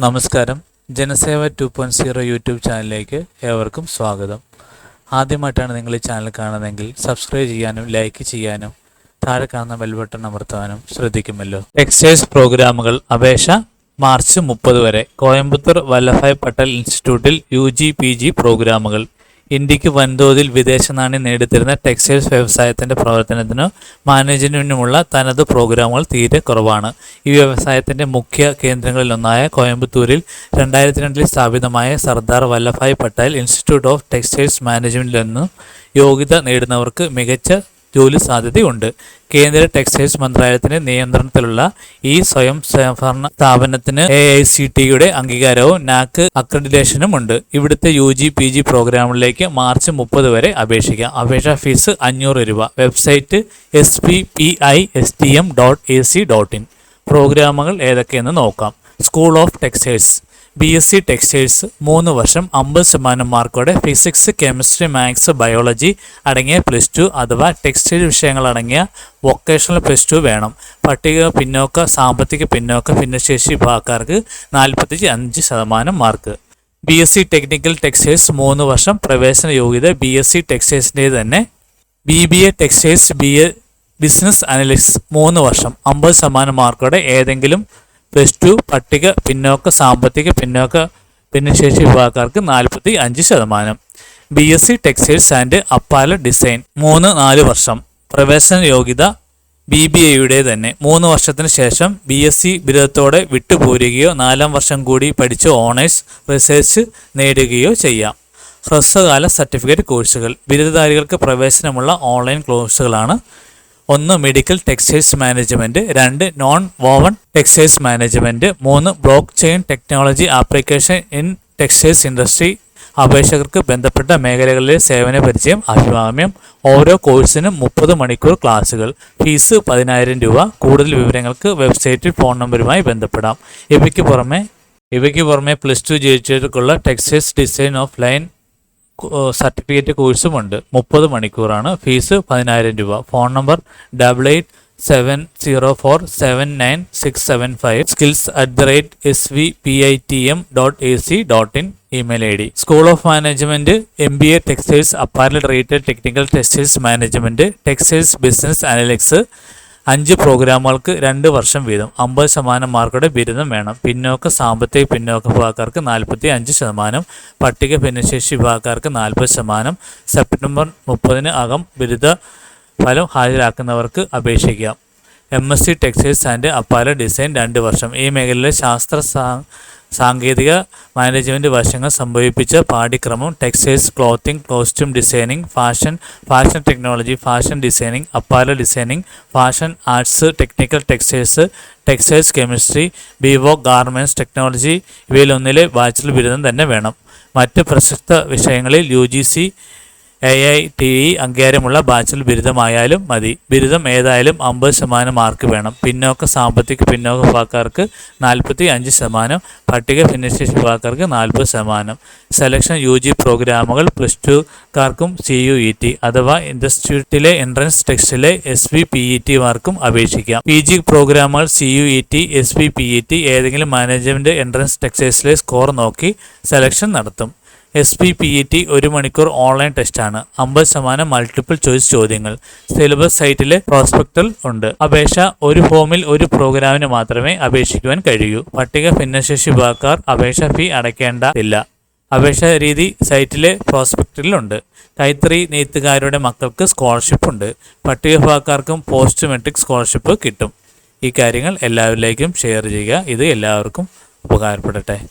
നമസ്കാരം. Janaseva two point zero YouTube ചാനലിലേക്ക് ഏവർക്കും സ്വാഗതം. ആദ്യമായിട്ടാണ് നിങ്ങൾ ഈ ചാനൽ കാണുന്നതെങ്കിൽ സബ്സ്ക്രൈബ് ചെയ്യാനും ലൈക്ക് ചെയ്യാനും താഴെ കാണുന്ന ബെൽ ബട്ടൺ അമർത്താനും ശ്രദ്ധിക്കുമല്ലോ. എക്സൈസ് പ്രോഗ്രാമുകൾ അപേക്ഷ മാർച്ച് മുപ്പത് വരെ. കോയമ്പത്തൂർ വല്ലഭായ് പട്ടേൽ ഇൻസ്റ്റിറ്റ്യൂട്ടിൽ യു ജി പി ജി പ്രോഗ്രാമുകൾ. ഇന്ത്യയ്ക്ക് വൻതോതിൽ വിദേശ നാണ്യം നേടിത്തരുന്ന ടെക്സ്റ്റൈൽസ് വ്യവസായത്തിന്റെ പ്രവർത്തനത്തിനോ മാനേജ്മെന്റിനുമുള്ള തനത് പ്രോഗ്രാമുകൾ തീരെ കുറവാണ്. ഈ വ്യവസായത്തിന്റെ മുഖ്യ കേന്ദ്രങ്ങളിലൊന്നായ കോയമ്പത്തൂരിൽ രണ്ടായിരത്തി രണ്ടിൽ സ്ഥാപിതമായ Sardar Vallabhbhai Patel institute of textiles മാനേജ്മെന്റിൽ നിന്നും യോഗ്യത നേടുന്നവർക്ക് മികച്ച ജോലി സാധ്യതയുണ്ട്. കേന്ദ്ര ടെക്സ്റ്റൈൽസ് മന്ത്രാലയത്തിന്റെ നിയന്ത്രണത്തിലുള്ള ഈ സ്വയം സ്വയംഭരണ സ്ഥാപനത്തിന് എ ഐ സി ടിയുടെ അംഗീകാരവും നാക്ക് അക്രഡിറ്റേഷനും ഉണ്ട് ഇവിടുത്തെ യു ജി പി ജി പ്രോഗ്രാമിലേക്ക് മാർച്ച് മുപ്പത് വരെ അപേക്ഷിക്കാം. അപേക്ഷാ ഫീസ് അഞ്ഞൂറ് രൂപ. Website S P P I S T M dot A C dot in പ്രോഗ്രാമുകൾ ഏതൊക്കെയെന്ന് നോക്കാം. School of textiles B S C textiles മൂന്ന് വർഷം അമ്പത് ശതമാനം മാർക്കോടെ ഫിസിക്സ് കെമിസ്ട്രി മാത്സ് ബയോളജി അടങ്ങിയ പ്ലസ് ടു അഥവാ ടെക്സ്റ്റൈൽ വിഷയങ്ങൾ അടങ്ങിയ വൊക്കേഷണൽ പ്ലസ് ടു വേണം. പട്ടിക പിന്നോക്ക സാമ്പത്തിക പിന്നോക്ക ഭിന്നശേഷി വിഭാഗക്കാർക്ക് നാൽപ്പത്തി അഞ്ച് ശതമാനം mark B S C technical textiles മൂന്ന് വർഷം പ്രവേശന യോഗ്യത ബി എസ് സി ടെക്സ്റ്റൈൽസിന്റെ തന്നെ. B B A textiles B A business analyst മൂന്ന് വർഷം അമ്പത് ശതമാനം മാർക്കോടെ ഏതെങ്കിലും പ്ലസ് ടു പട്ടിക പിന്നോക്ക സാമ്പത്തിക പിന്നോക്ക ഭിന്നശേഷി വിഭാഗക്കാർക്ക് നാൽപ്പത്തി അഞ്ച് ശതമാനം. B S C textiles and apparel design മൂന്ന് നാല് വർഷം. പ്രവേശന യോഗ്യത ബി ബി എയുടെ തന്നെ. മൂന്ന് വർഷത്തിന് ശേഷം ബി എസ് സി ബിരുദത്തോടെ വിട്ടുപോരുകയോ നാലാം വർഷം കൂടി പഠിച്ച് ഓണേഴ്സ് റിസേർച്ച് നേടുകയോ ചെയ്യാം. ഹ്രസ്വകാല സർട്ടിഫിക്കറ്റ് കോഴ്സുകൾ. ബിരുദധാരികൾക്ക് പ്രവേശനമുള്ള ഓൺലൈൻ കോഴ്സുകളാണ് ഒന്ന് മെഡിക്കൽ ടെക്സ്റ്റൈൽസ് മാനേജ്മെന്റ് രണ്ട് നോൺ വോവൺ ടെക്സ്റ്റൈൽസ് മാനേജ്മെന്റ് മൂന്ന് block chain technology application in textiles industry അപേക്ഷകർക്ക് ബന്ധപ്പെട്ട മേഖലകളിലെ സേവന പരിചയം അഭികാമ്യം ഓരോ കോഴ്സിനും മുപ്പത് മണിക്കൂർ ക്ലാസുകൾ. ഫീസ് പതിനായിരം രൂപ. കൂടുതൽ വിവരങ്ങൾക്ക് വെബ്സൈറ്റിൽ ഫോൺ നമ്പറുമായി ബന്ധപ്പെടാം. ഇവയ്ക്ക് പുറമെ ഇവയ്ക്ക് പുറമെ plus two ജയിച്ചവർക്കുള്ള textiles design off line certificate കോഴ്സുമുണ്ട്. മുപ്പത് മണിക്കൂറാണ്. ഫീസ് പതിനായിരം രൂപ. Phone number double eight seven zero four seven nine six seven five skills at the rate S V P I T M dot A C dot in email I D school of management M B A textiles apparel rated technical textiles management textiles business analytics അഞ്ച് പ്രോഗ്രാമുകൾക്ക് രണ്ട് വർഷം വീതം അമ്പത് ശതമാനം മാർക്കോടെ ബിരുദം വേണം. പിന്നോക്ക സാമ്പത്തിക പിന്നോക്ക വിഭാഗക്കാർക്ക് നാൽപ്പത്തി അഞ്ച് ശതമാനം പട്ടിക ഭിന്നശേഷി വിഭാഗക്കാർക്ക് നാൽപ്പത് ശതമാനം സെപ്റ്റംബർ മുപ്പതിന് അകം ബിരുദ ഫലം ഹാജരാക്കുന്നവർക്ക് അപേക്ഷിക്കാം. M S C textiles and apparel design രണ്ട് വർഷം. ഈ മേഖലയിലെ ശാസ്ത്ര സാങ്കേതിക മാനേജ്മെന്റ് വശങ്ങൾ സംഭവിപ്പിച്ച പാഠ്യക്രമം textiles clothing costume designing fashion fashion technology fashion designing apparel designing fashion arts technical textiles textiles chemistry B Voc garments technology ഇവയിലൊന്നിലെ bachelor ബിരുദം തന്നെ വേണം. മറ്റ് പ്രശസ്ത വിഷയങ്ങളിൽ U G C A I T E അംഗീകാരമുള്ള ബാച്ചിലർ ബിരുദമായാലും മതി. ബിരുദം ഏതായാലും അമ്പത് ശതമാനം മാർക്ക് വേണം. പിന്നോക്ക സാമ്പത്തിക പിന്നോക്ക വിഭാഗക്കാർക്ക് നാൽപ്പത്തി അഞ്ച് ശതമാനം. പട്ടിക ഭിന്നശേഷി വിഭാഗക്കാർക്ക് നാൽപ്പത് ശതമാനം. സെലക്ഷൻ യു ജി പ്രോഗ്രാമുകൾ പ്ലസ് ടുക്കാർക്കും സി യു ഇ ടി അഥവാ ഇൻസ്റ്റിറ്റ്യൂട്ടിലെ entrance ടെക്സ്റ്റിലെ S V P E T മാർക്കും അപേക്ഷിക്കാം. പി ജി പ്രോഗ്രാമുകൾ C U E T S V P E T ഏതെങ്കിലും മാനേജ്മെന്റ് എൻട്രൻസ് ടെക്സ്റ്റൈൽസിലെ സ്കോർ നോക്കി സെലക്ഷൻ നടത്തും. S P P E T ഒരു മണിക്കൂർ ഓൺലൈൻ ടെസ്റ്റാണ് അമ്പത് ശതമാനം മൾട്ടിപ്പിൾ ചോയ്സ് ചോദ്യങ്ങൾ. സിലബസ് സൈറ്റിലെ പ്രോസ്പെക്ടൽ ഉണ്ട്. അപേക്ഷ ഒരു ഫോമിൽ ഒരു പ്രോഗ്രാമിന് മാത്രമേ അപേക്ഷിക്കുവാൻ കഴിയൂ. പട്ടിക ഭിന്നശേഷി വിഭാഗക്കാർ അപേക്ഷ ഫീ അടയ്ക്കേണ്ടതില്ല അപേക്ഷാ രീതി സൈറ്റിലെ പ്രോസ്പെക്റ്റിലുണ്ട് കൈത്തറി നെയ്ത്തുകാരുടെ മക്കൾക്ക് സ്കോളർഷിപ്പ് ഉണ്ട്. പട്ടിക വിഭാഗക്കാർക്കും പോസ്റ്റ് മെട്രിക് സ്കോളർഷിപ്പ് കിട്ടും. ഈ കാര്യങ്ങൾ എല്ലാവരിലേക്കും ഷെയർ ചെയ്യുക. ഇത് എല്ലാവർക്കും ഉപകാരപ്പെടട്ടെ.